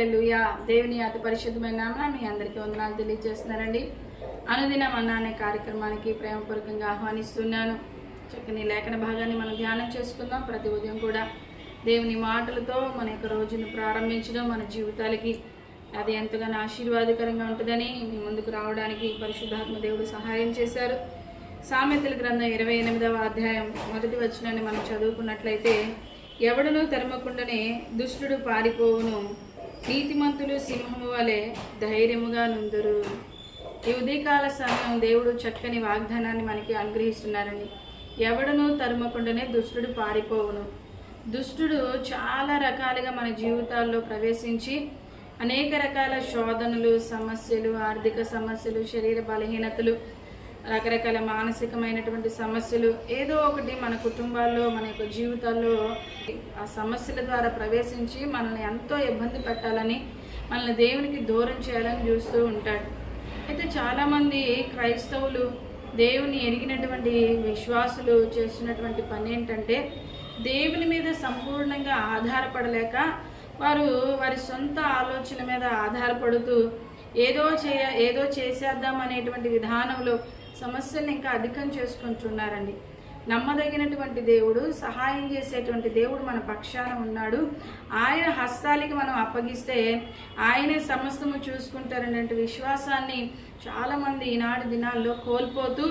Hallelujah దేవుని అతి పరిశుద్ధమైన నామన మీ అందరికీ వందనాలు తెలియజేస్తున్నారండి. అనుదినం అన్న అనే కార్యక్రమానికి ప్రేమపూర్వకంగా ఆహ్వానిస్తున్నాను. చక్కని లేఖన భాగాన్ని మనం ధ్యానం చేసుకుందాం. ప్రతి ఉదయం కూడా దేవుని మాటలతో మన యొక్క రోజును ప్రారంభించడం మన జీవితాలకి అది ఎంతగానో ఆశీర్వాదకరంగా ఉంటుందని మీ ముందుకు రావడానికి పరిశుద్ధాత్మ దేవుడు సహాయం చేశారు. సామెతల గ్రంథం ఇరవై ఎనిమిదవ అధ్యాయం మొదటి వచనాన్ని మనం చదువుకున్నట్లయితే ఎవడనూ తెరమకుండానే దుష్టుడు పారిపోవును. నీతిమంతులు సింహము వలె ధైర్యముగా నుందురు. ఈ ఉదయకాల సమయం దేవుడు చక్కని వాగ్దానాన్ని మనకి అనుగ్రహిస్తున్నారని. ఎవడనూ తరుమకుండానే దుష్టుడు పారిపోవును. దుష్టుడు చాలా రకాలుగా మన జీవితాల్లో ప్రవేశించి అనేక రకాల శోధనలు సమస్యలు ఆర్థిక సమస్యలు శరీర బలహీనతలు రకరకాల మానసికమైనటువంటి సమస్యలు ఏదో ఒకటి మన కుటుంబాల్లో మన యొక్క జీవితాల్లో ఆ సమస్యల ద్వారా ప్రవేశించి మనల్ని ఎంతో ఇబ్బంది పెట్టాలని మనల్ని దేవునికి దూరం చేయాలని చూస్తూ ఉంటాడు. అయితే చాలామంది క్రైస్తవులు దేవుని ఎరిగినటువంటి విశ్వాసులు చేస్తున్నటువంటి పని ఏంటంటే దేవుని మీద సంపూర్ణంగా ఆధారపడలేక వారు వారి సొంత ఆలోచన మీద ఆధారపడుతూ ఏదో చేయ ఏదో చేసేద్దాం అనేటువంటి విధానంలో సమస్యలను ఇంకా అధికం చేసుకుంటున్నారండి. నమ్మదగినటువంటి దేవుడు సహాయం చేసేటువంటి దేవుడు మన పక్షాన ఉన్నాడు. ఆయన హస్తాలకి మనం అప్పగిస్తే ఆయనే సమస్తము చూసుకుంటారనే విశ్వాసాన్ని చాలామంది ఈనాడు దినాల్లో కోల్పోతూ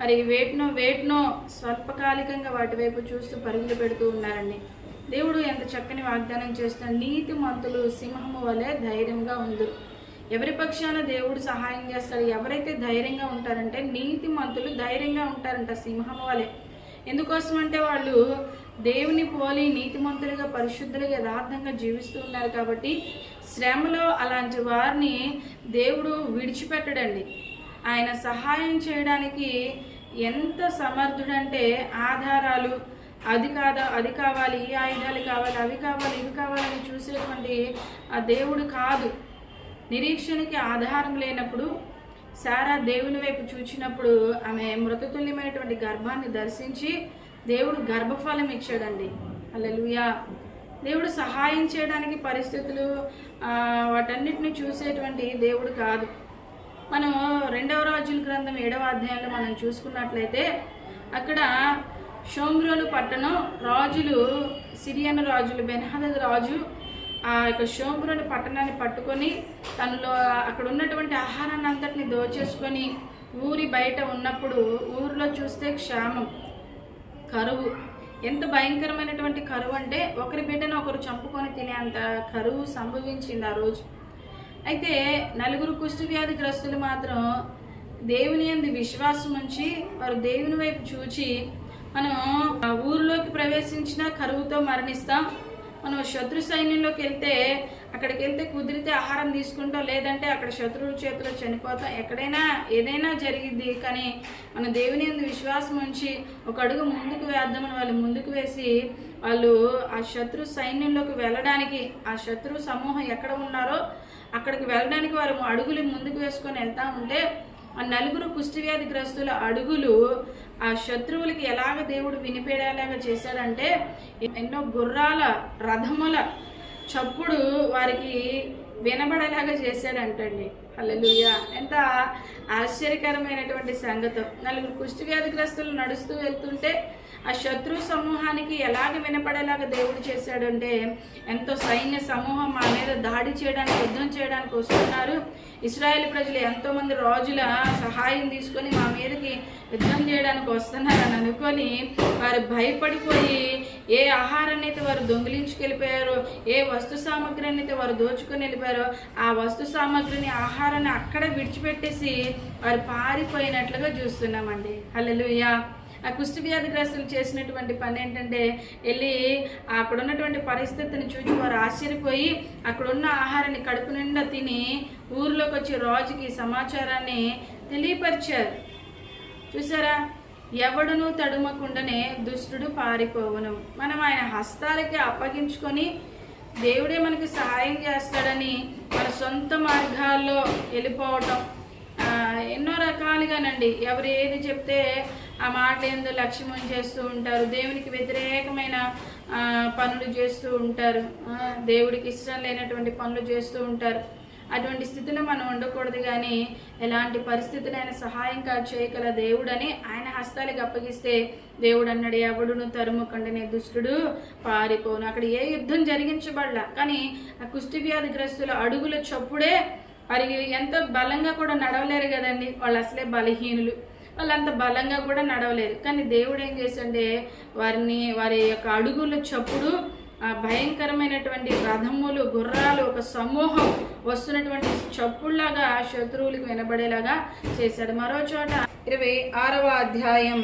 మరి వేటినో వేటినో స్వల్పకాలికంగా వాటి వైపు చూస్తూ పరుగులు పెడుతూ ఉన్నారండి. దేవుడు ఎంత చక్కని వాగ్దానం చేస్తున్న నీతి మంతులు సింహము వలె ధైర్యంగా ఉందరు ఎవరి పక్షాన దేవుడు సహాయం చేస్తాడు ఎవరైతే ధైర్యంగా ఉంటారంటే నీతి మంతులు ధైర్యంగా ఉంటారంట సింహం వలె. ఎందుకోసం అంటే వాళ్ళు దేవుని పోలి నీతిమంతులుగా పరిశుద్ధులుగా యథార్థంగా జీవిస్తూ ఉన్నారు కాబట్టి శ్రమలో అలాంటి వారిని దేవుడు విడిచిపెట్టడండి. ఆయన సహాయం చేయడానికి ఎంత సమర్థుడంటే ఆధారాలు అది కాదా అది కావాలి ఈ ఆయుధాలు కావాలి అవి కావాలి ఇవి కావాలని చూసేటువంటి ఆ దేవుడు కాదు. నిరీక్షణకి ఆధారం లేనప్పుడు సారా దేవుని వైపు చూచినప్పుడు ఆమె మృతతుల్యమైనటువంటి గర్భాన్ని దర్శించి దేవుడు గర్భఫలం ఇచ్చాడండి. అల్లెలుయా దేవుడు సహాయం చేయడానికి పరిస్థితులు వాటన్నిటిని చూసేటువంటి దేవుడు కాదు. మనం రెండవ రాజుల గ్రంథం ఏడవ అధ్యాయంలో మనం చూసుకున్నట్లయితే అక్కడ షోంగ్రోలు పట్టణం రాజులు సిరియన్ రాజులు బెన్హదద్ రాజు ఆ యొక్క షోమ్రోని పట్టణాన్ని పట్టుకొని తనలో అక్కడ ఉన్నటువంటి ఆహారాన్ని అంతటిని దోచేసుకొని ఊరి బయట ఉన్నప్పుడు ఊరిలో చూస్తే క్షామం కరువు. ఎంత భయంకరమైనటువంటి కరువు అంటే ఒకరి బిడ్డను ఒకరు చంపుకొని తినే అంత కరువు సంభవించింది ఆ రోజు. అయితే నలుగురు కుష్టి వ్యాధిగ్రస్తులు మాత్రం దేవుని అందు విశ్వాసం ఉంచి వారు దేవుని వైపు చూచి మనం ఆ ఊరిలోకి ప్రవేశించిన కరువుతో మరణిస్తాం మనం శత్రు సైన్యంలోకి వెళ్తే అక్కడికి వెళ్తే కుదిరితే ఆహారం తీసుకుంటాం. లేదంటే అక్కడ శత్రువుల చేతిలో చనిపోతాం. ఎక్కడైనా ఏదైనా జరిగింది కానీ మన దేవుని విశ్వాసం ఉంచి ఒక అడుగు ముందుకు వేద్దామని వాళ్ళు ముందుకు వేసి వాళ్ళు ఆ శత్రు సైన్యంలోకి వెళ్ళడానికి ఆ శత్రు సమూహం ఎక్కడ ఉన్నారో అక్కడికి వెళ్ళడానికి వారు అడుగులు ముందుకు వేసుకొని వెళ్తా ఉంటే ఆ నలుగురు కుష్ఠవ్యాధిగ్రస్తుల అడుగులు ఆ శత్రువులకి ఎలాగ దేవుడు వినిపేడేలాగా చేశాడంటే ఎన్నో గుర్రాల రథముల చప్పుడు వారికి వినబడేలాగా చేశాడంటండి. హల్లెలూయా. ఎంత ఆశ్చర్యకరమైనటువంటి సంగతం. నలుగురు కుష్టివ్యాధిగ్రస్తులు నడుస్తూ వెళ్తుంటే ఆ శత్రు సమూహానికి ఎలాగ వినపడేలాగా దేవుడు చేశాడంటే ఎంతో సైన్య సమూహం మా మీద దాడి చేయడానికి యుద్ధం చేయడానికి వస్తున్నారు. ఇస్రాయేల్ ప్రజలు ఎంతో మంది రాజుల సహాయం తీసుకొని మా మీదకి యుద్ధం చేయడానికి వస్తున్నారని అనుకొని వారు భయపడిపోయి ఏ ఆహారాన్ని అయితే వారు దొంగిలించుకెళ్ళిపోయారో ఏ వస్తు సామాగ్రిని అయితే వారు దోచుకొని వెళ్ళిపోయారో ఆ వస్తు సామాగ్రిని ఆహారాన్ని అక్కడ విడిచిపెట్టేసి వారు పారిపోయినట్లుగా చూస్తున్నామండి. హల్లెలూయా. ఆ కుష్టి వ్యాధిగ్రస్తులు చేసినటువంటి పని ఏంటంటే వెళ్ళి అక్కడ ఉన్నటువంటి పరిస్థితిని చూసి వారు ఆశ్చర్యపోయి అక్కడ ఉన్న ఆహారాన్ని కడుపు నిండా తిని ఊర్లోకి వచ్చి రాజుకి సమాచారాన్ని తెలియపరిచారు. చూసారా? ఎవడును తడుమకుండానే దుష్టుడు పారిపోవను. మనం ఆయన హస్తాలకి అప్పగించుకొని దేవుడే మనకు సహాయం చేస్తాడని మన సొంత మార్గాల్లో వెళ్ళిపోవటం ఎన్నో రకాలుగానండి. ఎవరు ఏది చెప్తే ఆ మాటలు ఏందో లక్ష్యం చేస్తూ ఉంటారు. దేవునికి వ్యతిరేకమైన పనులు చేస్తూ ఉంటారు. దేవుడికి ఇష్టం లేనటువంటి పనులు చేస్తూ ఉంటారు. అటువంటి స్థితిలో మనం ఉండకూడదు కానీ ఎలాంటి పరిస్థితినైనా సహాయంగా చేయగల దేవుడని ఆయన హస్తాలకు అప్పగిస్తే దేవుడు అన్నాడు ఎవడును తరుముకండనే దుష్టుడు పారిపోను. అక్కడ ఏ యుద్ధం జరిగించబడలా. కానీ ఆ కుష్టి వ్యాధిగ్రస్తుల అడుగుల చప్పుడే వారికి ఎంత బలంగా కూడా నడవలేరు కదండి. వాళ్ళు అసలే బలహీనులు. వాళ్ళు అంత బలంగా కూడా నడవలేదు. కానీ దేవుడు ఏం చేసంటే వారిని వారి యొక్క అడుగుల చప్పుడు ఆ భయంకరమైనటువంటి రథములు గుర్రాలు ఒక సమూహం వస్తున్నటువంటి చప్పుల్లాగా శత్రువులకు వినబడేలాగా చేశాడు. మరో చోట ఇరవై ఆరవ అధ్యాయం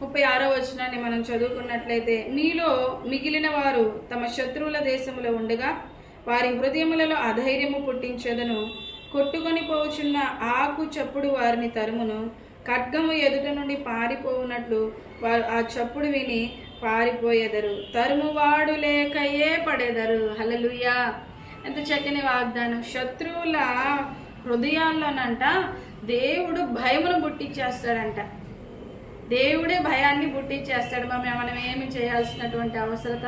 ముప్పై ఆరో వచనాన్ని మనం చదువుకున్నట్లయితే మీలో మిగిలిన వారు తమ శత్రువుల దేశంలో ఉండగా వారి హృదయములలో అధైర్యము పుట్టించేదను. కొట్టుకొని పోవుచున్న ఆకు చప్పుడు వారిని తరుమును. ఖడ్గము ఎదుట నుండి పారిపోవునట్లు వారు ఆ చప్పుడు విని పారిపోయేదరు. తరుమువాడు లేకయే పడేదరు. హలలుయా ఎంత చక్కని వాగ్దానం. శత్రువుల హృదయాల్లోనంట దేవుడు భయమును పుట్టించేస్తాడంట దేవుడే భయాన్ని పుట్టించేస్తాడు మనం మనం ఏమి చేయాల్సినటువంటి అవసరత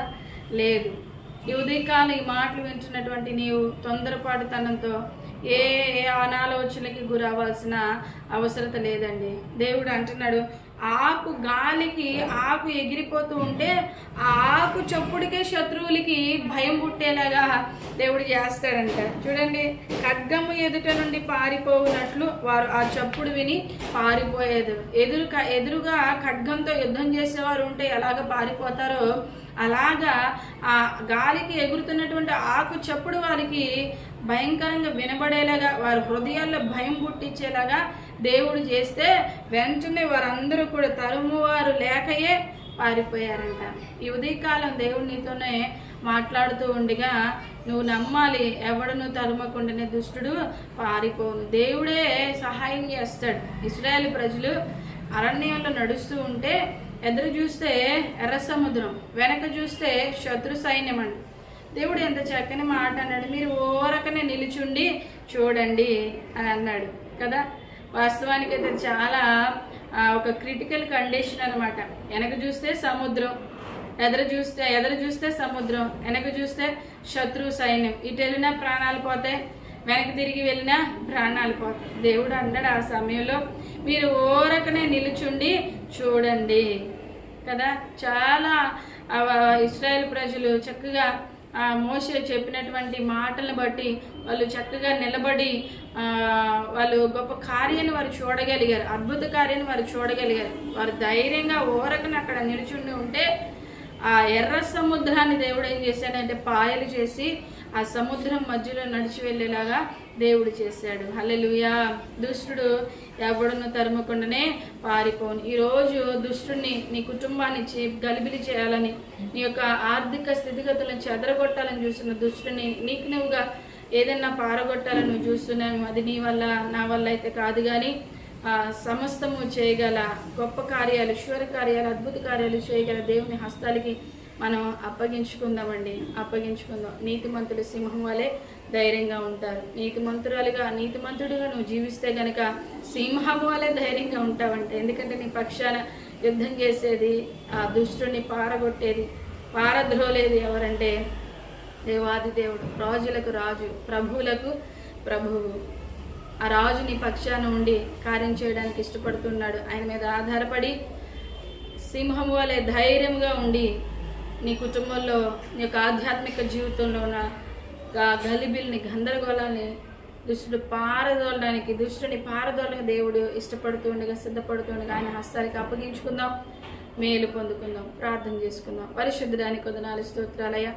లేదు. ఈ ఉదయకాలం ఈ మాటలు వింటున్నటువంటి నీవు తొందరపాటుతనంతో ఏ ఏ అనాలోచనకి గురవ్వాల్సిన అవసరత లేదండి. దేవుడు అంటున్నాడు ఆకు గాలికి ఆకు ఎగిరిపోతూ ఉంటే ఆ ఆకు చప్పుడికే శత్రువులకి భయం పుట్టేలాగా దేవుడు చేస్తాడంట. చూడండి ఖడ్గము ఎదుట నుండి పారిపోవునట్లు వారు ఆ చప్పుడు విని పారిపోయేది. ఎదురు ఎదురుగా ఖడ్గంతో యుద్ధం చేసేవారు ఉంటే ఎలాగ పారిపోతారో అలాగా ఆ గాలికి ఎగురుతున్నటువంటి ఆకు చప్పుడు వారికి భయంకరంగా వినబడేలాగా వారి హృదయాల్లో భయం పుట్టించేలాగా దేవుడు చేస్తే వెంటనే వారందరూ కూడా తరుమువారు లేకయే పారిపోయారంట. ఈ ఉదయకాలం దేవుడు నీతోనే మాట్లాడుతూ ఉండగా నువ్వు నమ్మాలి ఎవడను తరుమకుండానే దుష్టుడు పారిపోను. దేవుడే సహాయం చేస్తాడు. ఇస్రాయేల్ ప్రజలు అరణ్యంలో నడుస్తూ ఉంటే ఎదురు చూస్తే ఎర్ర సముద్రం వెనక చూస్తే శత్రు సైన్యం అండి దేవుడు ఎంత చక్కని మాట అన్నాడు. మీరు ఓర ఓరకనే నిలుచుండి చూడండి అని అన్నాడు కదా? వాస్తవానికి అయితే చాలా ఒక క్రిటికల్ కండిషన్ అనమాట వెనక చూస్తే సముద్రం ఎదురు చూస్తే ఎదురు చూస్తే సముద్రం వెనక చూస్తే శత్రు సైన్యం. ఇటు వెళ్ళినా ప్రాణాలు పోతాయి వెనక్కి తిరిగి వెళ్ళినా ప్రాణాలు పోతాయి. దేవుడు అన్నాడు ఆ సమయంలో మీరు ఓరకనే నిలుచుండి చూడండి కదా? చాలా ఆ, ఇస్రాయేల్ ప్రజలు చక్కగా మోసే చెప్పినటువంటి మాటలను బట్టి వాళ్ళు చక్కగా నిలబడి వాళ్ళు గొప్ప కార్యాన్ని వారు చూడగలిగారు అద్భుత కార్యాన్ని వారు చూడగలిగారు. వారు ధైర్యంగా ఓరకని అక్కడ నిల్చుండి ఉంటే ఆ ఎర్ర సముద్రాన్ని దేవుడు ఏం చేశాడంటే పాయలు చేసి ఆ సముద్రం మధ్యలో నడిచి వెళ్ళేలాగా దేవుడు చేశాడు. హలెలుయా దుష్టుడు ఎవడను తరుమకుండానే పారిపోను. ఈరోజు దుష్టుడిని నీ కుటుంబాన్ని చే గలిబిలి చేయాలని నీ యొక్క ఆర్థిక స్థితిగతులను చెదరగొట్టాలని చూస్తున్న దుష్టుని నీకు నువ్వుగా ఏదైనా పారగొట్టాలని నువ్వు చూస్తున్నావు అది నీ వల్ల నా వల్ల అయితే కాదు కానీ సమస్తము చేయగల గొప్ప కార్యాలు శివర కార్యాలు అద్భుత కార్యాలు చేయగల దేవుని హస్తాలకి మనం అప్పగించుకుందామండి. అప్పగించుకుందాం. నీతిమంతుడు సింహం వలె ధైర్యంగా ఉంటారు. నీతిమంతురాలుగా నీతిమంతుడిగా నువ్వు జీవిస్తే గనక సింహం వలె ధైర్యంగా ఉంటావంట. ఎందుకంటే నీ పక్షాన యుద్ధం చేసేది ఆ దుష్టుని పారగొట్టేది పారద్రోలేది ఎవరంటే దేవాది దేవుడు. రాజులకు రాజు ప్రభువులకు ప్రభువు ఆ రాజు నీ పక్షాన ఉండి కార్యం చేయడానికి ఇష్టపడుతున్నాడు. ఆయన మీద ఆధారపడి సింహం వలె ధైర్యంగా ఉండి నీ కుటుంబంలో నీ యొక్క ఆధ్యాత్మిక జీవితంలో ఉన్న గలిబిల్ని గందరగోళాన్ని దుష్టుడు పారదోలడానికి దుష్టుని పారదోలక దేవుడు ఇష్టపడుతూ ఉండగా సిద్ధపడుతూ ఉండగా ఆయన హస్తానికి అప్పగించుకుందాం మేలు పొందుకుందాం ప్రార్థన చేసుకుందాం. పరిశుద్ధడానికి కొదనాలు స్తోత్రాలయ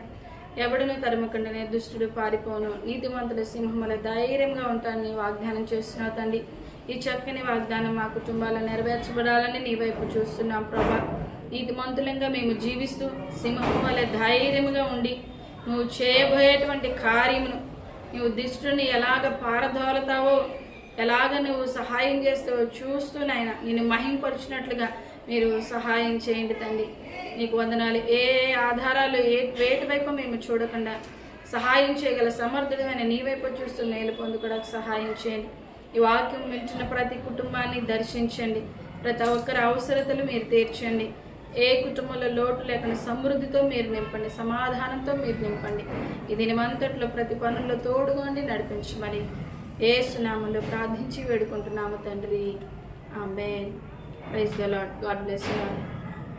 ఎవడను తరుమకుండానే దుష్టుడు పారిపోను. నీతిమంతుల సింహముల ధైర్యంగా ఉంటానని వాగ్దానం చేస్తున్నావు తండ్రి. ఈ చక్కని వాగ్దానం మా కుటుంబాలను నెరవేర్చబడాలని నీ వైపు చూస్తున్నాం ప్రభా. నీతిమంతులంగా మేము జీవిస్తూ సింహం వల్ల ధైర్యంగా ఉండి నువ్వు చేయబోయేటువంటి కార్యమును నువ్వు దుష్టుని ఎలాగ పారదోలతావో ఎలాగ నువ్వు సహాయం చేస్తావో చూస్తూ నాయన నేను మహింపరిచినట్లుగా మీరు సహాయం చేయండి తండ్రి. నీకు వందనాలు. ఏ ఆధారాలు ఏ వేటి వైపు మేము చూడకుండా సహాయం చేయగల సమర్థుడమైన నీ వైపు చూస్తూ మేలు పొందుకోవడానికి సహాయం చేయండి. ఈ వాక్యం వింటున్న ప్రతి కుటుంబాన్ని దర్శించండి. ప్రతి ఒక్కరి అవసరతలు మీరు తీర్చండి. ఏ కుటుంబంలో లోటు లేకుండా సమృద్ధితో మీరు నింపండి సమాధానంతో మీరు నింపండి. ఈ దినమంతట్లో ప్రతి పనుల్లో తోడుగోండి నడిపించమని ఏ సునామంలో ప్రార్థించి వేడుకుంటున్నాము తండ్రి. ఆమె praise the Lord God bless you